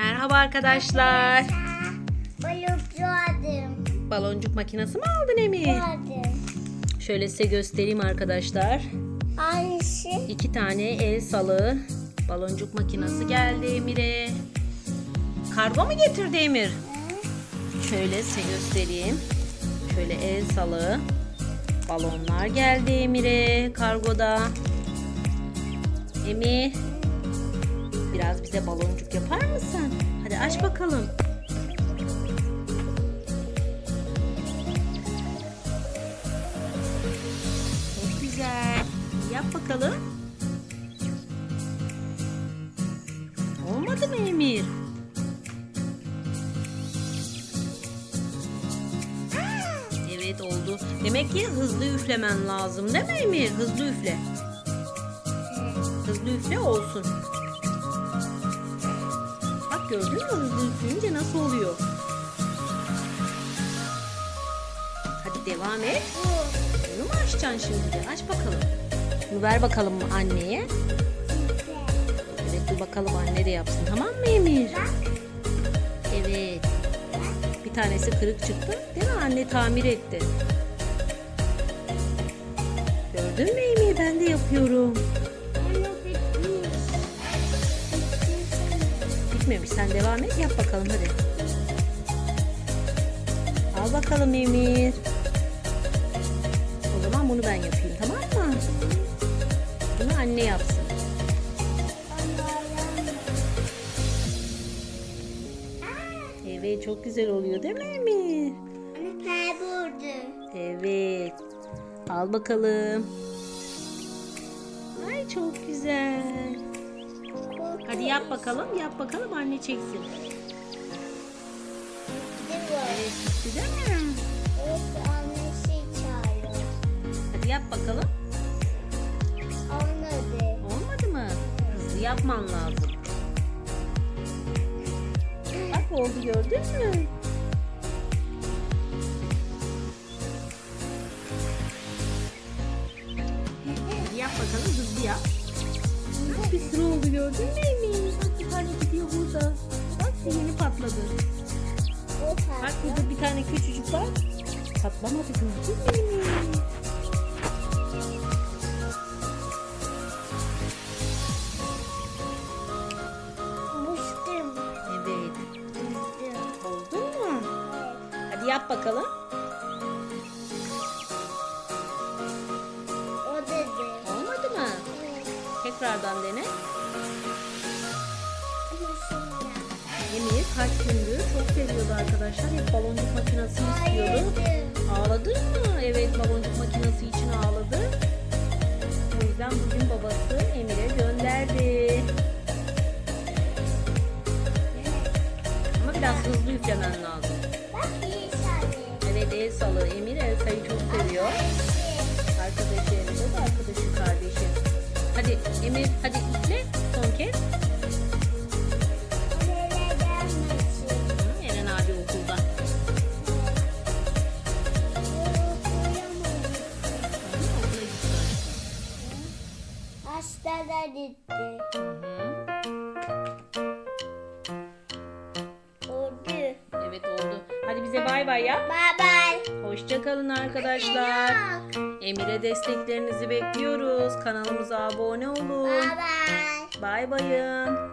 Merhaba arkadaşlar. Balıkçı adım. Baloncuk makinesi mi aldın Emir? Adım. Şöyle size göstereyim arkadaşlar. Hangisi? İki tane el salı baloncuk makinesi geldi Emir'e. Kargo mu getirdi Emir? Şöyle size göstereyim. Şöyle el salı balonlar geldi Emir'e kargoda. Emir biraz bize baloncuk yapar mısın? Aç bakalım. Çok güzel. Yap bakalım. Olmadı mı Emir? Evet oldu. Demek ki hızlı üflemen lazım değil mi Emir? Hızlı üfle. Hızlı üfle olsun. Gördün mü hızlı üfleyince nasıl oluyor? Hadi devam et. Bu. Bunu mu açacaksın şimdi de? Aç bakalım. Bunu ver bakalım anneye. Evet dur bakalım anne de yapsın. Tamam mı Emir? Evet. Bir tanesi kırık çıktı. Değil mi? Anne tamir etti. Gördün mü Emir? Ben de yapıyorum. Bitmemiş. Sen devam et. Yap bakalım hadi. Al bakalım Emir. O zaman bunu ben yapayım. Tamam mı? Bunu anne yapsın. Evet çok güzel oluyor değil mi Emir? Evet. Al bakalım. Ay çok güzel. Hadi yap bakalım. Yap bakalım anne çeksin. Evet bitti değil mi? Evet annesi çağırıyor. Hadi yap bakalım. Anladı. Olmadı mı? Hızlı yapman lazım. Bak oldu gördün mü? Hadi yap bakalım hızlı yap. Bak bir sürü oldu gördün mü? Bak bir tane gidiyor burada. Bak yeni patladı. Bak burada bir tane küçücük var. Patlamadı gördün mü? Hadi yap bakalım. Tekrardan dene. Emir kaç gündür çok seviyordu arkadaşlar. Hep baloncuk makinesi istiyordu. Ağladın mı? Evet baloncuk makinesi için ağladı. O yüzden bugün babası Emir'e gönderdi. Ama biraz hızlı üflemen lazım. Evet el salı. Emir Elsa'yı çok seviyor. Arkadaşı Emir o da arkadaşı. Hadi Emir hadi üfle son kez. Nereye gelmesin? Hı, Eren abi okulda. Hı, okula gitti. Hastalar gitti. Hı hı. Oldu. Evet oldu. Hadi bize bay bay yap. Bye bye. Hoşçakalın arkadaşlar. Emir'e desteklerinizi bekliyoruz. Kanalımıza abone olun. Bye bye. Bay bayın.